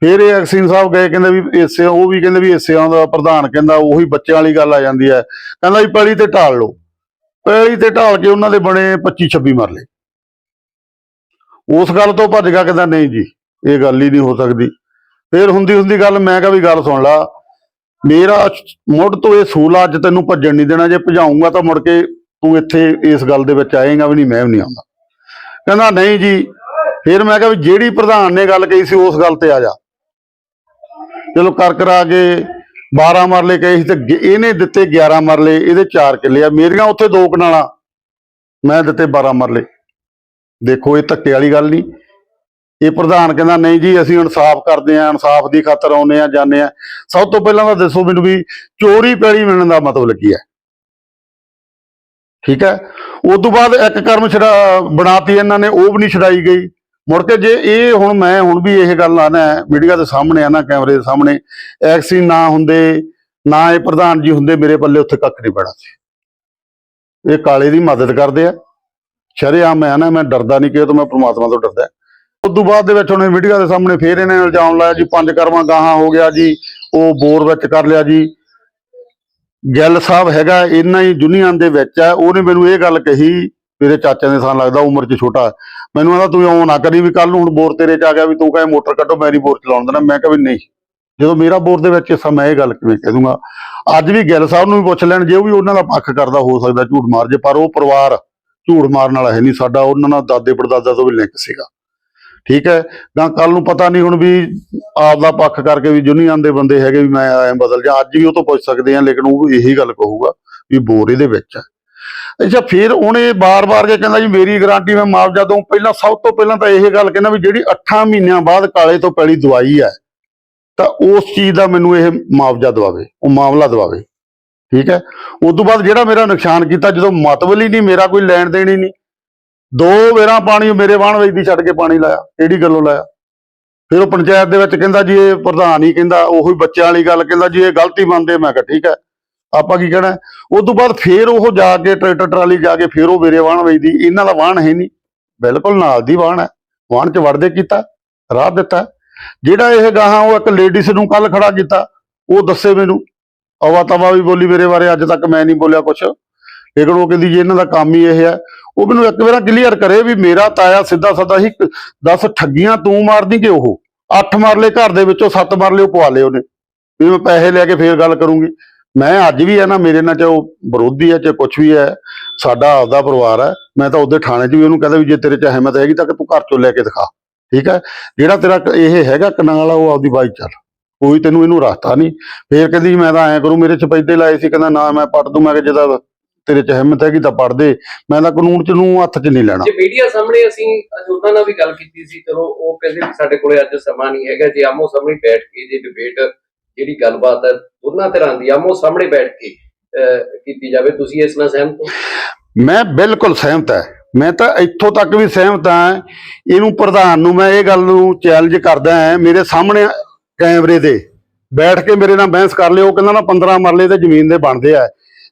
ਫਿਰ ਇਹ ਅਕਸੀਨ ਸਾਹਿਬ ਗਏ, ਕਹਿੰਦੇ ਵੀ ਇਸੇ, ਉਹ ਵੀ ਕਹਿੰਦੇ ਵੀ ਇਸੇ ਦਾ ਪ੍ਰਧਾਨ ਕਹਿੰਦਾ, ਉਹੀ ਬੱਚਿਆਂ ਵਾਲੀ ਗੱਲ ਆ ਜਾਂਦੀ ਹੈ ਕਹਿੰਦਾ ਵੀ ਪੈਲੀ ਤੇ ਢਾਲ ਲਓ। ਪੈਲੀ ਤੇ ਢਾਲ ਕੇ ਉਹਨਾਂ ਦੇ ਬਣੇ 25 26 ਮਰਲੇ ਉਸ ਗੱਲ ਤੋਂ ਭੱਜ ਗਿਆ ਕਹਿੰਦਾ ਨਹੀਂ ਜੀ ਇਹ ਗੱਲ ਹੀ ਨਹੀਂ ਹੋ ਸਕਦੀ। ਫਿਰ ਹੁੰਦੀ ਹੁੰਦੀ ਗੱਲ ਮੈਂ ਕਿਹਾ ਵੀ ਗੱਲ ਸੁਣ ਲਾ। ਮੇਰਾ ਮੁੱਢ ਤੋਂ ਇਹ ਸੂਲ ਆ, ਅੱਜ ਤੈਨੂੰ ਭੱਜਣ ਨਹੀਂ ਦੇਣਾ। ਜੇ ਭਜਾਉਂਗਾ ਤਾਂ ਮੁੜ ਕੇ ਤੂੰ ਇੱਥੇ ਇਸ ਗੱਲ ਦੇ ਵਿੱਚ ਆਏਗਾ ਵੀ ਨਹੀਂ ਮੈਂ ਵੀ ਨਹੀਂ ਆਉਂਦਾ। ਕਹਿੰਦਾ ਨਹੀਂ ਜੀ ਫਿਰ ਮੈਂ ਕਿਹਾ ਵੀ ਜਿਹੜੀ ਪ੍ਰਧਾਨ ਨੇ ਗੱਲ ਕਹੀ ਸੀ ਉਸ ਗੱਲ ਤੇ ਆ ਜਾ। ਚਲੋ ਕਰ ਕਰਾ ਕੇ 12 ਮਰਲੇ ਕਹੇ ਸੀ ਤੇ ਇਹਨੇ ਦਿੱਤੇ 11 ਮਰਲੇ, ਇਹਦੇ 4 ਕਿੱਲੇ ਆ। ਮੇਰੀਆਂ ਉੱਥੇ ਦੋ ਕਨਾਲਾਂ, ਮੈਂ ਦਿੱਤੇ 12 ਮਰਲੇ। ਦੇਖੋ, ਇਹ ਧੱਕੇ ਵਾਲੀ ਗੱਲ ਨਹੀਂ। ਇਹ ਪ੍ਰਧਾਨ ਕਹਿੰਦਾ, ਨਹੀਂ ਜੀ, ਅਸੀਂ ਇਨਸਾਫ ਕਰਦੇ ਆਂ ਇਨਸਾਫ ਦੀ ਖਾਤਰ ਆਉਨੇ ਆ ਜਾਂਦੇ ਆ ਸਭ ਤੋਂ ਪਹਿਲਾਂ ਤਾਂ ਦੱਸੋ ਮੈਨੂੰ ਵੀ ਚੋਰੀ ਪੈਲੀ ਮਿਲਣ ਦਾ ਮਤਲਬ ਕੀ ਹੈ। ਠੀਕ ਹੈ? ਉਸ ਤੋਂ ਬਾਅਦ ਇੱਕ ਕਰਮ ਛੜਾ ਬਣਾਤੀ ਇਹਨਾਂ ਨੇ, ਉਹ ਵੀ ਨਹੀਂ ਛਡਾਈ ਗਈ। ਮੁੜ ਕੇ ਜੇ ਇਹ ਹੁਣ ਮੈਂ ਹੁਣ ਵੀ ਇਹ ਗੱਲ ਆਣਾ ਮੀਡੀਆ ਦੇ ਸਾਹਮਣੇ ਆਣਾ ਕੈਮਰੇ ਦੇ ਸਾਹਮਣੇ ਐਕਸੀ ਨਾ ਹੁੰਦੇ, ਨਾ ਇਹ ਪ੍ਰਧਾਨ ਜੀ ਹੁੰਦੇ, ਮੇਰੇ ਪੱਲੇ ਉੱਥੇ ਕੱਖ ਨਹੀਂ ਪੈਣਾ ਸੀ। ਇਹ ਕਾਲੇ ਦੀ ਮਦਦ ਕਰਦੇ ਆ। ਸ਼ਰੇਆਮ ਮੈਂ ਆਣਾ ਮੈਂ ਡਰਦਾ ਨਹੀਂ ਕਿ ਤੋਂ ਮੈਂ ਪ੍ਰਮਾਤਮਾ ਤੋਂ ਡਰਦਾ। ਉਸ ਤੋਂ ਬਾਅਦ ਦੇ ਵਿੱਚ ਉਹਨੇ ਮੀਡੀਆ ਦੇ ਸਾਹਮਣੇ ਫੇਰ ਇਹਨੇ ਇਲਜ਼ਾਮ ਲਾਇਆ ਜੀ, ਪੰਜ ਕਰਮਾਂ ਗਾਹਾਂ ਹੋ ਗਿਆ ਜੀ, ਉਹ ਬੋਰ ਵਿੱਚ ਕਰ ਲਿਆ ਜੀ। ਗਿੱਲ ਸਾਹਿਬ ਹੈਗਾ, ਇੰਨਾ ਹੀ ਯੂਨੀਅਨ ਦੇ ਵਿੱਚ ਹੈ ਉਹਨੇ ਮੈਨੂੰ ਇਹ ਗੱਲ ਕਹੀ, ਮੇਰੇ ਚਾਚਾ ਦੇ ਸਾਨ ਲੱਗਦਾ, ਉਮਰ 'ਚ ਛੋਟਾ। ਮੈਨੂੰ ਕਹਿੰਦਾ ਤੂੰ ਇਉਂ ਨਾ ਕਰੀ ਵੀ ਕੱਲ ਨੂੰ ਹੁਣ ਬੋਰ ਤੇਰੇ 'ਚ ਆ ਗਿਆ ਵੀ ਤੂੰ ਕਹੇ ਮੋਟਰ ਕੱਢੋ, ਮੈਂ ਨਹੀਂ ਬੋਰ ਚਲਾਉਣ ਦੇਣਾ। ਮੈਂ ਕਿਹਾ ਵੀ ਨਹੀਂ। ਜਦੋਂ ਮੇਰਾ ਬੋਰ ਦੇ ਵਿੱਚ ਹਿੱਸਾ, ਮੈਂ ਇਹ ਗੱਲ ਕਿਵੇਂ ਕਹਿ ਦੂੰਗਾ? ਅੱਜ ਵੀ ਗਿੱਲ ਸਾਹਿਬ ਨੂੰ ਵੀ ਪੁੱਛ ਲੈਣ, ਜੇ ਉਹ ਵੀ ਉਹਨਾਂ ਦਾ ਪੱਖ ਕਰਦਾ, ਹੋ ਸਕਦਾ ਝੂਠ ਮਾਰ ਜੇ, ਪਰ ਉਹ ਪਰਿਵਾਰ ਝੂਠ ਮਾਰਨ ਵਾਲਾ ਹੈ ਨਹੀਂ ਸਾਡਾ, ਉਹਨਾਂ ਨਾਲ ਦਾਦੇ ਪੜਦਾਦਾ ਤੋਂ ਵੀ ਲਿੰਕ ਸੀਗਾ। ਠੀਕ ਹੈ? ਤਾਂ ਕੱਲ ਨੂੰ ਪਤਾ ਨਹੀਂ ਹੁਣ ਵੀ ਆਪ ਦਾ ਪੱਖ ਕਰਕੇ ਵੀ ਯੂਨੀਅਨ ਦੇ ਬੰਦੇ ਹੈਗੇ ਵੀ ਮੈਂ ਐਂ ਬਦਲ ਜਾ, ਅੱਜ ਵੀ ਉਹ ਤੋਂ ਪੁੱਛ ਸਕਦੇ ਆ, ਲੇਕਿਨ ਉਹ ਵੀ ਇਹੀ ਗੱਲ ਕਹੂਗਾ ਵੀ ਬੋਰ ਇਹਦੇ ਵਿੱਚ ਹੈ ਅੱਛਾ, ਫਿਰ ਉਹਨੇ ਬਾਰ-ਬਾਰ ਕੇ ਕਹਿੰਦਾ ਜੀ, ਮੇਰੀ ਗਾਰੰਟੀ ਮੈਂ ਮੁਆਵਜ਼ਾ ਦਊਂ। ਪਹਿਲਾਂ ਸਭ ਤੋਂ ਪਹਿਲਾਂ ਤਾਂ ਇਹ ਗੱਲ ਕਹਿੰਦਾ ਵੀ ਜਿਹੜੀ 8 ਮਹੀਨਿਆਂ ਬਾਅਦ ਕਾਲੇ ਤੋਂ ਪੈਲੀ ਦਵਾਈ ਹੈ, ਤਾਂ ਉਸ ਚੀਜ਼ ਦਾ ਮੈਨੂੰ ਇਹ ਮੁਆਵਜ਼ਾ ਦਵਾਵੇ, ਉਹ ਮਾਮਲਾ ਦਵਾਵੇ। ਠੀਕ ਹੈ? ਉਸ ਤੋਂ ਬਾਅਦ ਜਿਹੜਾ ਮੇਰਾ ਨੁਕਸਾਨ ਕੀਤਾ, ਜਦੋਂ ਮਤਵਲ ਹੀ ਨਹੀਂ, ਮੇਰਾ ਕੋਈ ਲੈਣ ਦੇਣ ਹੀ ਨਹੀਂ, ਦੋ ਵੇਰਾਂ ਪਾਣੀ ਮੇਰੇ ਵਾਹਣ ਵਿੱਚ ਦੀ ਛੱਡ ਕੇ ਪਾਣੀ ਲਾਇਆ, ਕਿਹੜੀ ਗੱਲੋਂ ਲਾਇਆ? ਫਿਰ ਉਹ ਪੰਚਾਇਤ ਦੇ ਵਿੱਚ ਕਹਿੰਦਾ ਜੀ, ਇਹ ਪ੍ਰਧਾਨ ਹੀ ਕਹਿੰਦਾ, ਉਹੀ ਬੱਚਿਆਂ ਵਾਲੀ ਗੱਲ ਕਹਿੰਦਾ ਜੀ, ਇਹ ਗਲਤੀ ਮੰਨਦੇ, ਮੈਂ ਕਿਹਾ ਠੀਕ ਹੈ। ਆਪਾਂ ਕੀ ਕਹਿਣਾ? ਉਸ ਤੋਂ ਬਾਅਦ ਫੇਰ ਉਹ ਜਾ ਕੇ ਟਰੈਕਟਰ ਟਰਾਲੀ ਜਾ ਕੇ ਫੇਰ ਉਹ ਮੇਰੇ ਵਾਹਣ ਵੇਚਦੀ। ਇਹਨਾਂ ਦਾ ਵਾਹਣ ਹੈ ਨਹੀਂ। ਬਿਲਕੁਲ ਨਾਲ ਦੀ ਵਾਹਣ ਹੈ। ਵਾਹਣ ਚ ਵੜਦੇ ਕੀਤਾ, ਰਾਹ ਦਿੱਤਾ। ਜਿਹੜਾ ਇਹ ਗਾਹਾਂ ਉਹ ਇੱਕ ਲੇਡੀਜ਼ ਨੂੰ ਕੱਲ ਖੜਾ ਕੀਤਾ, ਉਹ ਦੱਸੇ ਮੈਨੂੰ। ਅਵਾ ਤਵਾ ਵੀ ਬੋਲੀ ਮੇਰੇ ਬਾਰੇ, ਅੱਜ ਤੱਕ ਮੈਂ ਨਹੀਂ ਬੋਲਿਆ ਕੁਛ। ਲੇਕਿਨ ਉਹ ਕਹਿੰਦੀ, ਜੀ ਇਹਨਾਂ ਦਾ ਕੰਮ ਹੀ ਇਹ ਹੈ, ਉਹ ਮੈਨੂੰ ਇੱਕ ਵਾਰ ਕਲੀਅਰ ਕਰੇ ਵੀ ਮੇਰਾ ਤਾਇਆ ਸਿੱਧਾ ਸਦਾ ਹੀ 10 ਠੱਗੀਆਂ ਤੂੰ ਮਾਰਦੀ ਕਿ ਉਹ? ਅੱਠ ਮਰਲੇ ਘਰ ਦੇ ਵਿੱਚੋਂ, ਸੱਤ ਮਰਲੇ ਉਹ ਪਵਾ ਲਏ ਉਹਨੇ। ਵੀ ਮੈਂ ਪੈਸੇ ਲੈ ਕੇ ਫੇਰ ਗੱਲ ਕਰੂੰਗੀ। ਮੈਂ ਅੱਜ ਵੀ ਹੈ ਨਾ, ਮੇਰੇ ਨਾਲ ਚਾਹੇ ਉਹ ਵਿਰੋਧੀ ਹੈ ਚਾਹੇ ਕੁਛ ਵੀ ਹੈ ਸਾਡਾ ਆਪਦਾ ਪਰਿਵਾਰ ਹੈ ਮੈਂ ਤਾਂ ਉਹਦੇ ਥਾਣੇ 'ਚ ਵੀ ਉਹਨੂੰ ਕਹਿੰਦਾ ਵੀ ਜੇ ਤੇਰੇ 'ਚ ਹਿੰਮਤ ਹੈਗੀ ਤਾਂ ਕਿ ਤੂੰ ਘਰ ਚੋਂ ਲੈ ਕੇ ਦਿਖਾ। ਠੀਕ ਹੈ ਜਿਹੜਾ ਤੇਰਾ ਇਹ ਹੈਗਾ ਕਨਾਲ ਵਾਲਾ, ਉਹ ਆਪਦੀ ਬਾਈ ਚੱਲ। ਕੋਈ ਤੈਨੂੰ ਇਹਨੂੰ ਰਸਤਾ ਨਹੀਂ। ਫੇਰ ਕਹਿੰਦੀ ਮੈਂ ਤਾਂ ਐਂ ਕਰੂੰ, ਮੇਰੇ ਚਪੈਦੇ ਲਾਏ ਸੀ, ਕਹਿੰਦਾ ਨਾ ਮੈਂ ਪੜ ਦੂੰ। ਮੈਂ ਕਿ ਜਿਹਦਾ ਤੇਰੇ 'ਚ ਹਿੰਮਤ ਹੈਗੀ ਤਾਂ ਪੜ ਦੇ। ਮੈਂ ਤਾਂ ਕਾਨੂੰਨ 'ਚ ਨੂੰ ਹੱਥ 'ਚ ਨਹੀਂ ਲੈਣਾ। ਜੇ ਮੀਡੀਆ ਸਾਹਮਣੇ ਅਸੀਂ ਉਹਨਾਂ ਨਾਲ ਵੀ ਗੱਲ ਕੀਤੀ ਸੀ ਚਲੋ ਉਹ ਕਹਿੰਦੇ ਸਾਡੇ ਕੋਲੇ ਅੱਜ ਸਮਾਂ ਨਹੀਂ ਹੈਗਾ। ਜੇ ਆਮੋ ਸਾਹਮਣੇ ਬੈਠ ਕੇ ਜੇ ਡਿਬੇਟ ਜਿਹੜੀ ਗੱਲਬਾਤ ਹੈ ਉਹਨਾਂ ਤਰ੍ਹਾਂ ਦੀ ਆਮੋ ਸਾਹਮਣੇ ਬੈਠ ਕੇ ਕੀਤੀ ਜਾਵੇ। ਤੁਸੀਂ ਇਸ ਨਾਲ ਸਹਿਮਤ ਹੋ? ਮੈਂ ਬਿਲਕੁਲ ਸਹਿਮਤ ਹੈ। ਮੈਂ ਤਾਂ ਇੱਥੋਂ ਤੱਕ ਵੀ ਸਹਿਮਤ ਹਾਂ। ਇਹਨੂੰ ਪ੍ਰਧਾਨ ਨੂੰ ਮੈਂ ਇਹ ਗੱਲ ਨੂੰ ਚੈਲੰਜ ਕਰਦਾ ਹਾਂ, ਮੇਰੇ ਸਾਹਮਣੇ ਕੈਮਰੇ ਦੇ ਬੈਠ ਕੇ ਮੇਰੇ ਨਾਲ ਬਹਿਸ ਕਰ ਲਿਓ। ਕਹਿੰਦਾ ਨਾ 15 ਮਰਲੇ ਤੇ ਜ਼ਮੀਨ ਦੇ ਬਣਦੇ ਆ।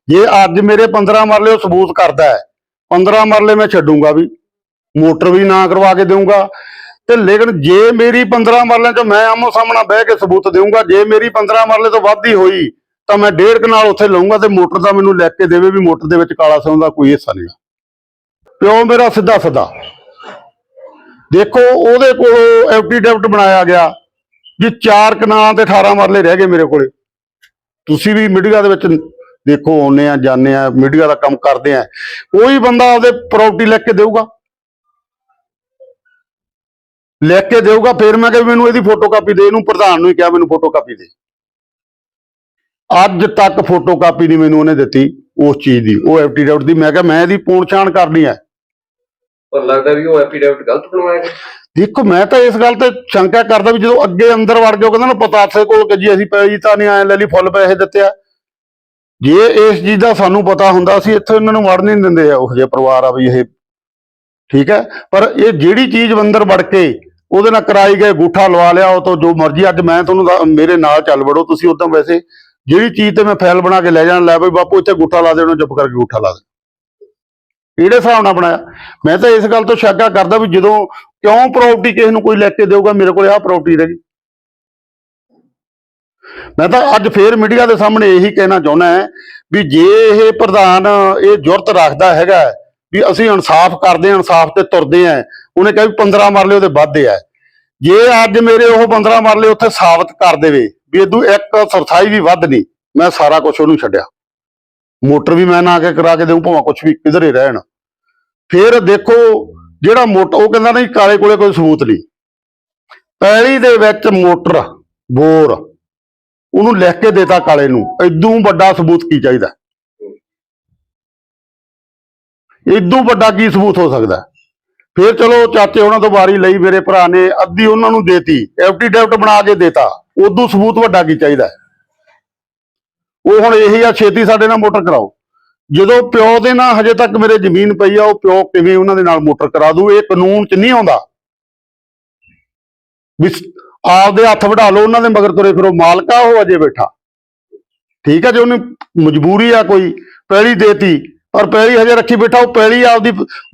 ਜੇ ਅੱਜ ਮੇਰੇ 15 ਮਰਲੇ ਉਹ ਸਬੂਤ ਕਰਦਾ ਹੈ 15 ਮਰਲੇ ਮੈਂ ਛੱਡੂਗਾ ਵੀ। ਮੋਟਰ ਵੀ ਨਾ ਕਰਵਾ ਕੇ ਦੇਊਂਗਾ। ਤੇ ਲੇਕਿਨ ਜੇ ਮੇਰੀ 15 ਮਰਲਿਆਂ ਚੋਂ ਮੈਂ ਆਮੋ ਸਾਹਮਣਾ ਬਹਿ ਕੇ ਸਬੂਤ ਦੇਊਂਗਾ, ਜੇ ਮੇਰੀ 15 ਮਰਲੇ ਤੋਂ ਵੱਧ ਹੀ ਹੋਈ, ਤਾਂ ਮੈਂ ਡੇਢ ਕਨਾਲ ਉੱਥੇ ਲਊਂਗਾ ਤੇ ਮੋਟਰ ਦਾ ਮੈਨੂੰ ਲੈ ਕੇ ਦੇਵੇ ਵੀ ਮੋਟਰ ਦੇ ਵਿੱਚ ਕਾਲਾ ਸਿਉਂ ਦਾ ਕੋਈ ਹਿੱਸਾ ਨਹੀਂ ਪਿਓ ਮੇਰਾ ਸਿੱਧਾ ਸਿੱਧਾ ਦੇਖੋ, ਉਹਦੇ ਕੋਲੋਂ ਐਫੀਡੈਵਿਟ ਬਣਾਇਆ ਗਿਆ ਜੀ ਚਾਰ ਕਨਾਲ ਤੇ 18 ਮਰਲੇ ਰਹਿ ਗਏ ਮੇਰੇ ਕੋਲੇ। ਤੁਸੀਂ ਵੀ ਮੀਡੀਆ ਦੇ ਵਿੱਚ ਦੇਖੋ, ਆਉਂਦੇ ਆ, ਜਾਂਦੇ ਆ, ਮੀਡੀਆ ਦਾ ਕੰਮ ਕਰਦੇ ਆ। ਕੋਈ ਬੰਦਾ ਆਪਦੇ ਪ੍ਰਾਪਰਟੀ ਲੈ ਕੇ ਦੇਊਗਾ। ਲੈ ਕੇ ਦੇਊਗਾ ਫਿਰ ਮੈਂ ਕਿਹਾ ਮੈਨੂੰ ਇਹਦੀ ਫੋਟੋਕਾਪੀ ਦੇ ਇਹਨੂੰ ਪ੍ਰਧਾਨ ਨੂੰ ਹੀ ਕਿਹਾ ਮੈਨੂੰ ਫੋਟੋਕਾਪੀ ਦੇ। ਅੱਜ ਤੱਕ ਫੋਟੋਕਾਪੀ ਨਹੀਂ ਮੈਨੂੰ ਉਹਨੇ ਦਿੱਤੀ ਉਸ ਚੀਜ਼ ਦੀ ਉਹ ਐਫੀਡੈਵਿਟ ਦੀ। ਮੈਂ ਕਿਹਾ ਮੈਂ ਇਹਦੀ ਪੂਣ ਛਾਣ ਕਰਨੀ ਹੈ। ਪਰ ਲੱਗਦਾ ਵੀ ਉਹ ਐਫੀਡੈਵਿਟ ਗਲਤ ਬਣਵਾਇਆ ਗਿਆ ਦੇਖੋ ਮੈਂ ਤਾਂ ਇਸ ਗੱਲ ਤੇ ਸ਼ੰਕਾ ਕਰਦਾ ਵੀ ਜਦੋਂ ਅੱਗੇ ਅੰਦਰ ਵੜ ਗਿਆ ਉਹ ਕਹਿੰਦਾ ਨਾ ਪਤਾਸੇ ਕੋਲ ਕਿ ਜੀ ਅਸੀਂ ਪੈਸੇ ਤਾਂ ਨਹੀਂ ਆਏ ਲੈ ਲਈ ਫੁੱਲ ਪੈਸੇ ਦਿੱਤੇ ਆ। ਜੇ ਇਸ ਚੀਜ਼ ਦਾ ਸਾਨੂੰ ਪਤਾ ਹੁੰਦਾ ਸੀ ਇੱਥੇ ਇਹਨਾਂ ਨੂੰ ਵੜਨ ਨਹੀਂ ਦਿੰਦੇ ਆ ਉਹ ਜਿਹੇ ਪਰਿਵਾਰ ਆ ਵੀ ਇਹ। ਠੀਕ ਹੈ? ਪਰ ਇਹ ਜਿਹੜੀ ਚੀਜ਼ ਅੰਦਰ ਵੜ ਕੇ ਉਹਦੇ ਨਾਲ ਕਰਾਈ ਗਏ, ਗੂਠਾ ਲਵਾ ਲਿਆ, ਉਹ ਤੋਂ ਜੋ ਮਰਜ਼ੀ, ਅੱਜ ਮੈਂ ਤੁਹਾਨੂੰ ਮੇਰੇ ਨਾਲ ਚੱਲ ਵੜੋ ਤੁਸੀਂ ਉਦਾਂ ਵੈਸੇ। ਜਿਹੜੀ ਚੀਜ਼ ਤੇ ਮੈਂ ਫਾਈਲ ਬਣਾ ਕੇ ਲੈ ਜਾਣ, ਲੈ ਬਈ ਬਾਪੂ, ਇੱਥੇ ਗੂਠਾ ਲਾ ਦੇ ਚੁੱਪ ਕਰਕੇ ਗੂਠਾ ਲਾ ਦੇ ਇਹਦੇ ਹਿਸਾਬ ਨਾਲ ਬਣਾਇਆ। ਮੈਂ ਤਾਂ ਇਸ ਗੱਲ ਤੋਂ ਸ਼ੱਕਾ ਕਰਦਾ ਵੀ ਜਦੋਂ ਕਿਉਂ ਪ੍ਰਾਪਰਟੀ ਕਿਸੇ ਨੂੰ ਕੋਈ ਲੈ ਕੇ ਦੇਊਗਾ, ਮੇਰੇ ਕੋਲ ਆਹ ਪ੍ਰਾਪਰਟੀ ਰਹਿ ਗਈ। ਮੈਂ ਤਾਂ ਅੱਜ ਫੇਰ ਮੀਡੀਆ ਦੇ ਸਾਹਮਣੇ ਇਹੀ ਕਹਿਣਾ ਚਾਹੁੰਦਾ ਹੈ ਵੀ ਜੇ ਇਹ ਪ੍ਰਧਾਨ ਇਹ ਜੁਰਤ ਰੱਖਦਾ ਹੈਗਾ, ਵੀ ਅਸੀਂ ਇਨਸਾਫ ਕਰਦੇ ਹਾਂ, ਇਨਸਾਫ ਤੇ ਤੁਰਦੇ ਹਾਂ ਉਹਨੇ ਕਿਹਾ ਵੀ 15 ਮਰਲੇ ਉਹਦੇ ਵੱਧਦੇ ਆ। ਜੇ ਅੱਜ ਮੇਰੇ ਉਹ 15 ਮਰਲੇ ਉੱਥੇ ਸਾਬਤ ਕਰ ਦੇਵੇ ਵੀ ਇਦੋਂ ਇੱਕ ਸਰਥਾਈ ਵੀ ਵੱਧ ਨਹੀਂ ਮੈਂ ਸਾਰਾ ਕੁਝ ਉਹਨੂੰ ਛੱਡਿਆ। ਮੋਟਰ ਵੀ ਮੈਂ ਨਾ ਕੇ ਕਰਾ ਕੇ ਦੇਉਂ ਭਾਵੇਂ ਕੁਝ ਵੀ ਕਿਧਰੇ ਰਹਿਣ। ਫਿਰ ਦੇਖੋ ਜਿਹੜਾ ਮੋਟਰ ਉਹ ਕਹਿੰਦਾ ਨਹੀਂ, ਕਾਲੇ ਕੋਲੇ ਕੋਈ ਸਬੂਤ ਨਹੀਂ ਪੈਲੀ ਦੇ ਵਿੱਚ ਮੋਟਰ, ਬੋਰ, ਉਹਨੂੰ ਲਿਖ ਕੇ ਦੇਤਾ ਕਾਲੇ ਨੂੰ ਇਦੋਂ ਵੱਡਾ ਸਬੂਤ ਕੀ ਚਾਹੀਦਾ? ਇਦੋਂ ਵੱਡਾ ਕੀ ਸਬੂਤ ਹੋ ਸਕਦਾ? ਫਿਰ ਚਲੋ ਚਾਚੇ ਉਹਨਾਂ ਤੋਂ ਵਾਰੀ ਲਈ, ਮੇਰੇ ਭਰਾ ਨੇ ਅੱਧੀ ਉਹਨਾਂ ਨੂੰ ਦੇਤੀ ਐਫਟੀਡੈਫਟ ਬਣਾ ਕੇ ਦੇਤਾ। ਉਦੋਂ ਸਬੂਤ ਵੱਡਾ ਕੀ ਚਾਹੀਦਾ ਉਹ ਹੁਣ ਇਹੀ ਆ, ਛੇਤੀ ਸਾਡੇ ਨਾਲ ਮੋਟਰ ਕਰਾਓ। ਜਦੋਂ ਪਿਓ ਦੇ ਨਾਲ ਹਜੇ ਤੱਕ ਮੇਰੇ ਜ਼ਮੀਨ ਪਈ ਆ, ਉਹ ਪਿਓ ਕਿਵੇਂ ਉਹਨਾਂ ਦੇ ਨਾਲ ਮੋਟਰ ਕਰਾ ਦੂ, ਇਹ ਕਾਨੂੰਨ 'ਚ ਨਹੀਂ ਆਉਂਦਾ। ਵੀ ਆਪਦੇ ਹੱਥ ਵਢਾ ਲਓ ਉਹਨਾਂ ਦੇ ਮਗਰ ਤੁਰੇ ਫਿਰੋ, ਮਾਲਕਾ ਉਹ ਅਜੇ ਬੈਠਾ। ਠੀਕ ਆ, ਜੇ ਉਹਨੂੰ ਮਜਬੂਰੀ ਆ ਕੋਈ, ਪੈਲੀ ਦੇਤੀ ਔਰ ਪੈਲੀ ਹਜੇ ਰੱਖੀ ਬੈਠਾ, ਉਹ ਪੈਲੀ ਆਪਦੀ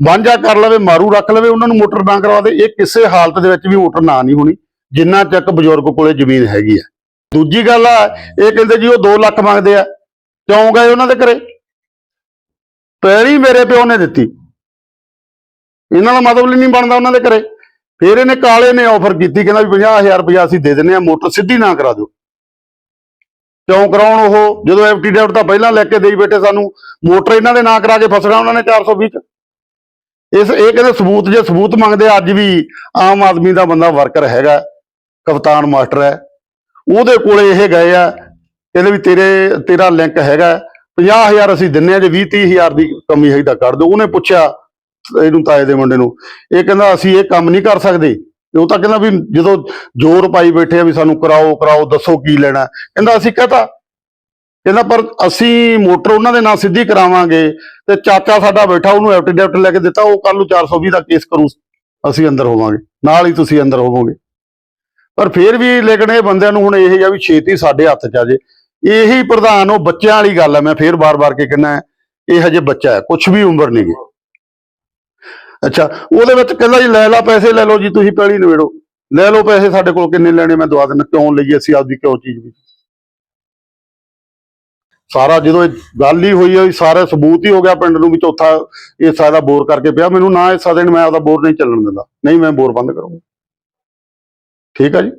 ਵਾਂਝਾ ਕਰ ਲਵੇ, ਮਾਰੂ ਰੱਖ ਲਵੇ, ਉਹਨਾਂ ਨੂੰ ਮੋਟਰ ਨਾ ਕਰਵਾ ਦੇ, ਇਹ ਕਿਸੇ ਹਾਲਤ ਦੇ ਵਿੱਚ ਵੀ ਮੋਟਰ ਨਾ ਨਹੀਂ ਹੋਣੀ, ਜਿੰਨਾ ਚੱਕ ਬਜ਼ੁਰਗ ਕੋਲੇ ਜ਼ਮੀਨ ਹੈਗੀ ਆ। ਦੂਜੀ ਗੱਲ ਆ, ਇਹ ਕਹਿੰਦੇ ਜੀ ਉਹ 2 ਲੱਖ ਮੰਗਦੇ ਆ, ਕਿਉਂ ਗਏ ਉਹਨਾਂ ਦੇ ਘਰੇ? ਪੈਲੀ ਮੇਰੇ ਪਿਓ ਨੇ ਦਿੱਤੀ। ਇਹਨਾਂ ਦਾ ਮਤਲਬ ਨਹੀਂ ਬਣਦਾ ਉਹਨਾਂ ਦੇ ਘਰੇ। ਫਿਰ ਇਹਨੇ ਕਾਲੇ ਨੇ ਆਫਰ ਕੀਤੀ, ਕਹਿੰਦਾ ਵੀ 50000 ਰੁਪਇਆ ਅਸੀਂ ਦੇ ਦਿੰਨੇ ਆ ਮੋਟਰ ਸਿੱਧੀ ਨਾ ਕਰਾ ਦਿਓ। ਕਿਉਂ ਕਰਾਉਣ ਉਹ? ਜਦੋਂ ਐਫਟੀਡੈਫਟ ਤਾਂ ਪਹਿਲਾਂ ਲੈ ਕੇ ਦੇਈ ਬੈਠੇ ਸਾਨੂੰ। ਮੋਟਰ ਇਹਨਾਂ ਦੇ ਨਾਂ ਕਰਾ ਕੇ ਫਸਣਾ ਉਹਨਾਂ ਨੇ 420 ਚ। ਇਸ ਇਹ ਕਹਿੰਦੇ ਸਬੂਤ, ਜੇ ਸਬੂਤ ਮੰਗਦੇ ਅੱਜ ਵੀ ਆਮ ਆਦਮੀ ਦਾ ਬੰਦਾ ਵਰਕਰ ਹੈਗਾ, ਕਪਤਾਨ ਮਾਸਟਰ ਹੈ। ਉਹਦੇ ਕੋਲੇ ਇਹ ਗਏ ਆ, ਕਹਿੰਦੇ ਵੀ ਤੇਰੇ ਤੇਰਾ ਲਿੰਕ ਹੈਗਾ 50000 ਅਸੀਂ ਦਿੰਨੇ ਆ, ਜੇ 20 30000 ਦੀ ਕਮੀ ਹੈ ਤਾਂ ਕਰ ਦਿਓ। ਉਹਨੇ ਪੁੱਛਿਆ ਇਹਨੂੰ ਤਾਏ ਦੇ ਮੁੰਡੇ ਨੂੰ, ਇਹ ਕਹਿੰਦਾ ਅਸੀਂ ਇਹ ਕੰਮ ਨਹੀਂ ਕਰ ਸਕਦੇ। ਤੇ ਉਹ ਤਾਂ ਕਹਿੰਦਾ ਵੀ ਜਦੋਂ ਜ਼ੋਰ ਪਾਈ ਬੈਠੇ ਆ ਵੀ ਸਾਨੂੰ ਕਰਾਓ ਕਰਾਓ, ਦੱਸੋ ਕੀ ਲੈਣਾ। ਕਹਿੰਦਾ ਅਸੀਂ ਕਹਤਾ, ਕਹਿੰਦਾ ਪਰ ਅਸੀਂ ਮੋਟਰ ਉਹਨਾਂ ਦੇ ਨਾਲ ਸਿੱਧੀ ਕਰਾਵਾਂਗੇ ਤੇ ਚਾਚਾ ਸਾਡਾ ਬੈਠਾ, ਉਹਨੂੰ ਐਫਟੀਡੈਫਟ ਲੈ ਕੇ ਦਿੱਤਾ, ਉਹ ਕੱਲ ਨੂੰ 420 ਦਾ ਕੇਸ ਕਰੂ, ਅਸੀਂ ਅੰਦਰ ਹੋਵਾਂਗੇ, ਨਾਲ ਹੀ ਤੁਸੀਂ ਅੰਦਰ ਹੋਵੋਗੇ। ਪਰ ਫਿਰ ਵੀ ਲੇਕਿਨ ਇਹ ਬੰਦਿਆਂ ਨੂੰ ਹੁਣ ਇਹ ਆ ਵੀ ਛੇਤੀ ਸਾਡੇ ਹੱਥ 'ਚ ਆ ਜੇ। ਇਹੀ ਪ੍ਰਧਾਨ ਉਹ ਬੱਚਿਆਂ ਵਾਲੀ ਗੱਲ ਹੈ ਮੈਂ ਫੇਰ ਬਾਰ-ਬਾਰ ਕੇ ਕਹਿੰਦਾ, ਇਹ ਹਜੇ ਬੱਚਾ ਹੈ ਕੁਝ ਵੀ ਉਮਰ ਨਹੀਂ ਗੀ। ਅੱਛਾ, ਉਹਦੇ ਵਿੱਚ ਕਹਿੰਦਾ ਜੀ, ਲੈ ਲਾ ਪੈਸੇ, ਲੈ ਲਓ ਜੀ, ਤੁਸੀਂ ਪਹਿਲੀ ਨਵੇੜੋ ਲੈ ਲਓ ਪੈਸੇ ਸਾਡੇ ਕੋਲ, ਕਿੰਨੇ ਲੈਣੇ ਮੈਂ ਦਵਾ ਦਿੰਦਾ, ਕਿਉਂ ਲਈਏ ਅਸੀਂ ਆਪਦੀ ਕਿਉਂ ਚੀਜ਼ ਵੀ? ਸਾਰਾ ਜਦੋਂ ਇਹ ਗੱਲ ਹੀ ਹੋਈ ਹੋਈ ਸਾਰੇ ਸਬੂਤ ਹੀ ਹੋ ਗਿਆ ਪਿੰਡ ਨੂੰ ਵੀ ਚੌਥਾ ਹਿੱਸਾ ਦਾ ਬੋਰ ਕਰਕੇ ਪਿਆ। ਮੈਨੂੰ ਨਾ ਹਿੱਸਾ ਦੇਣ, ਮੈਂ ਆਪਦਾ ਬੋਰ ਨਹੀਂ ਚੱਲਣ ਦਿੰਦਾ। ਨਹੀਂ, ਮੈਂ ਬੋਰ ਬੰਦ ਕਰੂੰਗਾ। ਠੀਕ ਆ ਜੀ?